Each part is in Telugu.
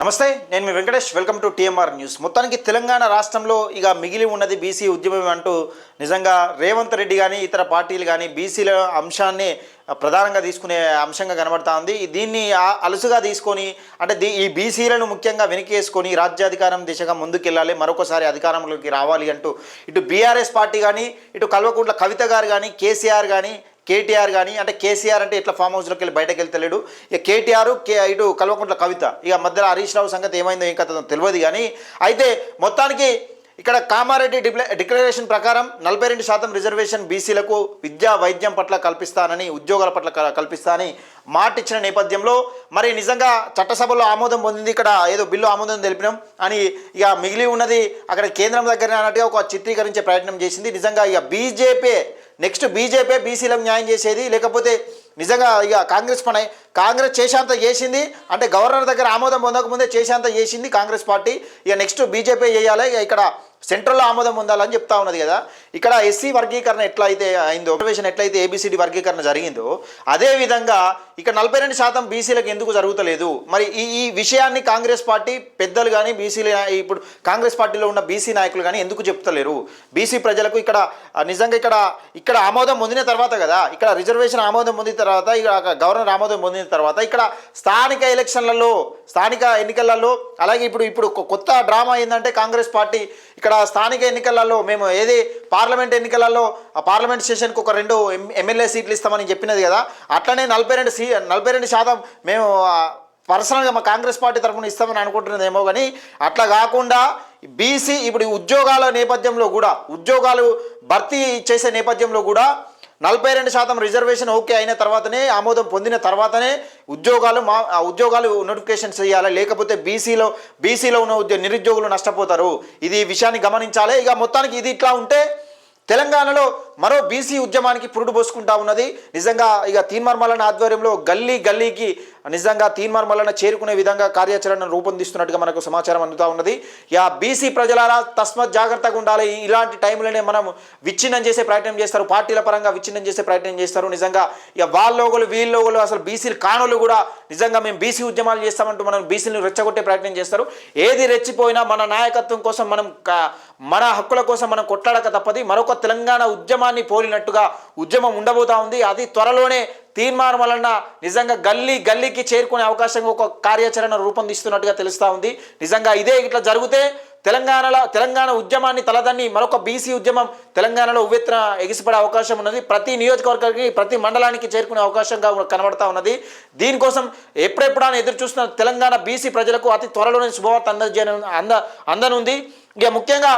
నమస్తే నేను మీ Venkatesh. Welcome to TMR news మొత్తానికి తెలంగాణ రాష్ట్రంలో ఇక మిగిలి ఉన్నది బీసీ ఉద్యమం అంటూ నిజంగా రేవంత్ రెడ్డి కానీ ఇతర పార్టీలు కానీ బీసీల అంశాన్ని ప్రధానంగా తీసుకునే అంశంగా కనబడతా ఉంది. దీన్ని అలసుగా అలుసుగా తీసుకొని అంటే దీ- ఈ బీసీలను ముఖ్యంగా వెనకేసుకొని రాజ్యాధికారం దిశగా ముందుకెళ్ళాలి మరొకసారి అధికారంలోకి రావాలి అంటూ ఇటు బీఆర్ఎస్ పార్టీ కానీ ఇటు కల్వకుంట్ల కవిత గారు కానీ కేసీఆర్ కానీ కేటీఆర్ కానీ అంటే కేసీఆర్ అంటే ఇట్లా ఫామ్ హౌస్లోకి వెళ్ళి బయటకు వెళ్తలేడు. ఇక కేటీఆర్ కే ఇటు కల్వకుంట్ల కవిత. ఇక మధ్యలో హరీష్ రావు సంగతి ఏమైందో ఏం కథ తెలియదు కానీ అయితే మొత్తానికి ఇక్కడ కామారెడ్డి డిక్ల డిక్లరేషన్ ప్రకారం నలభై రెండు శాతం రిజర్వేషన్ బీసీలకు విద్యా వైద్యం పట్ల కల్పిస్తానని ఉద్యోగాల పట్ల కల్పిస్తానని కల్పిస్తా మాట ఇచ్చిన నేపథ్యంలో మరి నిజంగా చట్టసభలో ఆమోదం పొందింది ఇక్కడ ఏదో బిల్లు ఆమోదం తెలిపినాం అని ఇక మిగిలి ఉన్నది అక్కడ కేంద్రం దగ్గర అన్నట్టుగా ఒక చిత్రీకరించే ప్రయత్నం చేసింది. నిజంగా ఇక బీజేపీ నెక్స్ట్ బీజేపీ బీసీలకు న్యాయం చేసేది లేకపోతే నిజంగా ఇక కాంగ్రెస్ పని కాంగ్రెస్ చేసేంత చేసింది అంటే గవర్నర్ దగ్గర ఆమోదం పొందకముందే చేసేంత చేసింది కాంగ్రెస్ పార్టీ. ఇక నెక్స్ట్ బీజేపీ చేయాలి ఇక ఇక్కడ సెంట్రల్లో ఆమోదం పొందాలని చెప్తా ఉన్నది కదా. ఇక్కడ ఎస్సీ వర్గీకరణ ఎట్లా అయితే అయిందో రిజర్వేషన్ ఎట్లయితే ఏబిసిడి వర్గీకరణ జరిగిందో అదేవిధంగా ఇక్కడ నలభై రెండు శాతం బీసీలకు ఎందుకు జరుగుతలేదు? మరి ఈ ఈ విషయాన్ని కాంగ్రెస్ పార్టీ పెద్దలు కానీ బీసీలు ఇప్పుడు కాంగ్రెస్ పార్టీలో ఉన్న బీసీ నాయకులు కానీ ఎందుకు చెప్తలేరు? బీసీ ప్రజలకు ఇక్కడ నిజంగా ఇక్కడ ఇక్కడ ఆమోదం పొందిన తర్వాత కదా ఇక్కడ రిజర్వేషన్ ఆమోదం పొందిన తర్వాత ఇక్కడ గవర్నర్ ఆమోదం పొందిన తర్వాత ఇక్కడ స్థానిక ఎలక్షన్లలో స్థానిక ఎన్నికలలో అలాగే ఇప్పుడు ఇప్పుడు ఒక కొత్త డ్రామా ఏంటంటే కాంగ్రెస్ పార్టీ ఇక్కడ స్థానిక ఎన్నికలలో మేము ఏది పార్లమెంట్ ఎన్నికలలో ఆ పార్లమెంట్ సెషన్కి ఒక రెండు ఎం- ఎమ్మెల్యే సీట్లు ఇస్తామని చెప్పినది కదా అట్లనే నలభై రెండు సీ నలభై రెండు శాతం మేము పర్సనల్గా మా కాంగ్రెస్ పార్టీ తరఫున ఇస్తామని అనుకుంటున్నదేమో కానీ అట్లా కాకుండా బీసీ ఇప్పుడు ఉద్యోగాల నేపథ్యంలో కూడా ఉద్యోగాలు భర్తీ చేసే నేపథ్యంలో కూడా నలభై రెండు శాతం రిజర్వేషన్ ఓకే అయిన తర్వాతనే ఆమోదం పొందిన తర్వాతనే ఉద్యోగాలు మా ఉద్యోగాలు నోటిఫికేషన్ చేయాలి లేకపోతే బీసీలో బీసీలో ఉన్న ఉద్యోగ నిరుద్యోగులు నష్టపోతారు. ఇది విషయాన్ని గమనించాలి. ఇక మొత్తానికి ఇది ఇట్లా ఉంటే తెలంగాణలో మరో బీసీ ఉద్యమానికి పురుడు పోసుకుంటా ఉన్నది. నిజంగా ఇక తీన్మర్మలన ఆధ్వర్యంలో గల్లీ గల్లీకి నిజంగా తీన్మార్ చేరుకునే విధంగా కార్యాచరణ రూపొందిస్తున్నట్టుగా మనకు సమాచారం అందుతూ ఉన్నది. ఇక బీసీ ప్రజలారా తస్మత్ జాగ్రత్తగా ఉండాలి. ఇలాంటి టైంలోనే మనం విచ్ఛిన్నం చేసే ప్రయత్నం చేస్తారు. పార్టీల పరంగా విచ్ఛిన్నం చేసే ప్రయత్నం చేస్తారు. నిజంగా ఇక వాళ్ళోగులు వీళ్ళోగులు అసలు బీసీలు కానులు కూడా నిజంగా మేము బీసీ ఉద్యమాలు చేస్తామంటూ మనం బీసీలను రెచ్చగొట్టే ప్రయత్నం చేస్తారు. ఏది రెచ్చిపోయినా మన నాయకత్వం కోసం మనం మన హక్కుల కోసం మనం కొట్లాడక తప్పది. మరొక తెలంగాణ ఉద్యమాన్ని పోలినట్టుగా ఉద్యమం ఉండబోతా ఉంది. అది త్వరలోనే తీర్మానం వలన నిజంగా గల్లీ గల్లీకి చేరుకునే అవకాశం ఒక కార్యాచరణ రూపొందిస్తున్నట్టుగా తెలుస్తూ ఉంది. నిజంగా ఇదే ఇట్లా జరిగితే తెలంగాణలో తెలంగాణ ఉద్యమాన్ని తలదన్ని మరొక బీసీ ఉద్యమం తెలంగాణలో ఉవ్వెత్తున ఎగిసిపడే అవకాశం ఉన్నది. ప్రతి నియోజకవర్గానికి ప్రతి మండలానికి చేరుకునే అవకాశంగా కనబడతా ఉన్నది. దీనికోసం ఎప్పుడెప్పుడని ఎదురు చూస్తున్న తెలంగాణ బీసీ ప్రజలకు అతి త్వరలోనే శుభవార్త అందజేయ అంద అందనుంది. ఇక ముఖ్యంగా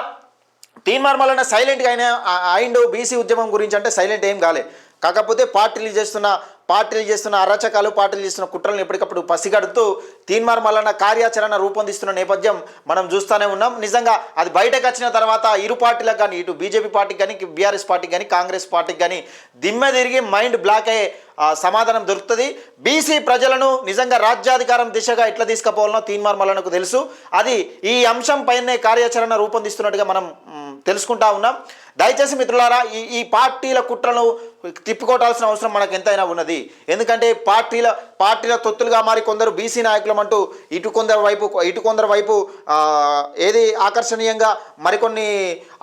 తీన్మార్ మల్లన్న సైలెంట్గా అయిన అయిండు బీసీ ఉద్యమం గురించి అంటే సైలెంట్ ఏం కాలే. కాకపోతే పార్టీలు చేస్తున్న పార్టీలు చేస్తున్న అరాచకాలు పార్టీలు చేస్తున్న కుట్రలను ఎప్పటికప్పుడు పసిగడుతూ తీన్మార్ మల్లన్న కార్యాచరణ రూపొందిస్తున్న నేపథ్యం మనం చూస్తూనే ఉన్నాం. నిజంగా అది బయటకు వచ్చిన తర్వాత ఇరు పార్టీలకు కానీ ఇటు బీజేపీ పార్టీకి కానీ బీఆర్ఎస్ పార్టీకి కానీ కాంగ్రెస్ పార్టీకి కానీ దిమ్మె తిరిగి మైండ్ బ్లాక్ అయ్యే సమాధానం దొరుకుతుంది. బీసీ ప్రజలను నిజంగా రాజ్యాధికారం దిశగా ఎట్లా తీసుకుపోవాలనో తీన్మార్ మల్లన్నకు తెలుసు. అది ఈ అంశం పైనే కార్యాచరణ రూపొందిస్తున్నట్టుగా మనం తెలుసుకుంటా ఉన్నాం. దయచేసి మిత్రులారా ఈ ఈ పార్టీల కుట్రను తిప్పికొట్టాల్సిన అవసరం మనకు ఎంతైనా ఉన్నది. ఎందుకంటే పార్టీల పార్టీల తొత్తులుగా మారి కొందరు బీసీ నాయకులం అంటూ ఇటు కొందరు వైపు ఇటు కొందరు వైపు ఏది ఆకర్షణీయంగా మరికొన్ని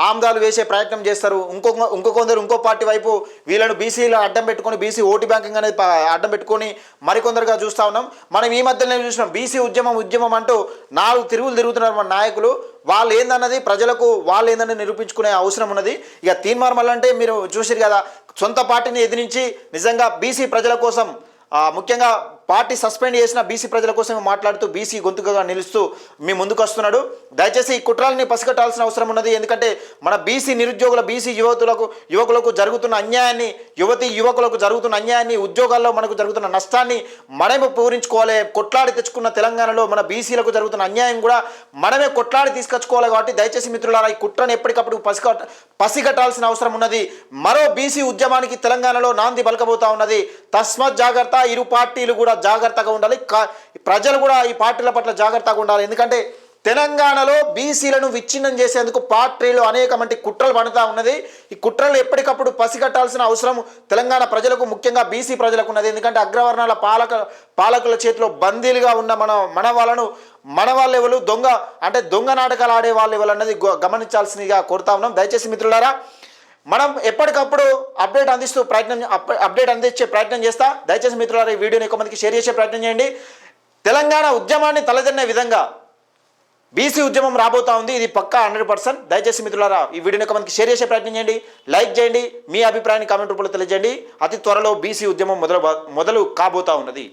ఆమ్దాలు వేసే ప్రయత్నం చేస్తారు. ఇంకో ఇంకో కొందరు ఇంకో పార్టీ వైపు వీళ్ళను బీసీలు అడ్డం పెట్టుకొని బీసీ ఓటు బ్యాంకింగ్ అనేది అడ్డం పెట్టుకొని మరికొందరుగా చూస్తూ ఉన్నాం. మనం ఈ మధ్యనే చూసినాం బీసీ ఉద్యమం ఉద్యమం అంటూ నాలుగు తిరుగులు తిరుగుతున్నారు మన నాయకులు. వాళ్ళు ఏందన్నది ప్రజలకు వాళ్ళు ఏందని నిరూపించుకునే అవసరం ఉన్నది. ఇక తీన్మార్మల్ అంటే మీరు చూసారు కదా సొంత పార్టీని ఎదిరించి నిజంగా బీసీ ప్రజల కోసం ముఖ్యంగా పార్టీ సస్పెండ్ చేసిన బీసీ ప్రజల కోసమే మాట్లాడుతూ బీసీ గొంతుకగా నిలుస్తూ మీ ముందుకు వస్తున్నాడు దయచేసి ఈ కుట్రాలని పసిగట్టాల్సిన అవసరం ఉన్నది. ఎందుకంటే మన బీసీ నిరుద్యోగుల బీసీ యువతులకు యువకులకు జరుగుతున్న అన్యాయాన్ని యువతి యువకులకు జరుగుతున్న అన్యాయాన్ని ఉద్యోగాల్లో మనకు జరుగుతున్న నష్టాన్ని మనమే పూరించుకోవాలి. కొట్లాడి తెచ్చుకున్న తెలంగాణలో మన బీసీలకు జరుగుతున్న అన్యాయం కూడా మనమే కొట్లాడి తీసుకొచ్చుకోవాలి కాబట్టి దయచేసి మిత్రులారా ఈ కుట్రను ఎప్పటికప్పుడు పసిగట్ట పసిగట్టాల్సిన అవసరం ఉన్నది. మరో బీసీ ఉద్యమానికి తెలంగాణలో నాంది పలకబోతా ఉన్నది. తస్మత్ జాగ్రత్త ఇరు పార్టీలు కూడా జాగ్రత్తగా ఉండాలి. ప్రజలు కూడా ఈ పార్టీల పట్ల జాగ్రత్తగా ఉండాలి. ఎందుకంటే తెలంగాణలో బీసీలను విచ్ఛిన్నం చేసేందుకు పార్టీలు అనేక మంది కుట్రలు పడుతూ ఉన్నది. ఈ కుట్రలు ఎప్పటికప్పుడు పసిగట్టాల్సిన అవసరం తెలంగాణ ప్రజలకు ముఖ్యంగా బీసీ ప్రజలకు ఉన్నది. ఎందుకంటే అగ్రవర్ణాల పాలక పాలకుల చేతిలో బందీలుగా ఉన్న మన మన వాళ్ళను మన వాళ్ళు ఎవరు? దొంగ అంటే దొంగ నాటకాలు ఆడే వాళ్ళు ఎవరు అన్నది గమనించాల్సిందిగా కోరుతా ఉన్నాం. దయచేసి మిత్రులారా మనం ఎప్పటికప్పుడు అప్డేట్ అందిస్తూ ప్రయత్నం అప్డేట్ అందించే ప్రయత్నం చేస్తా. దయచేసి మిత్రులారా ఈ వీడియోని ఎక్కువ మందికి షేర్ చేసే ప్రయత్నం చేయండి. తెలంగాణ ఉద్యమాన్ని తలదన్నే విధంగా బీసీ ఉద్యమం రాబోతా ఉంది. ఇది పక్కా హండ్రెడ్ పర్సెంట్. దయచేసి మిత్రులారా ఈ వీడియోని ఒక మందికి షేర్ చేసే ప్రయత్నం చేయండి. లైక్ చేయండి. మీ అభిప్రాయాన్ని కామెంట్ రూపంలో తెలియజేయండి. అతి త్వరలో బీసీ ఉద్యమం మొదలు మొదలు కాబోతా ఉన్నది.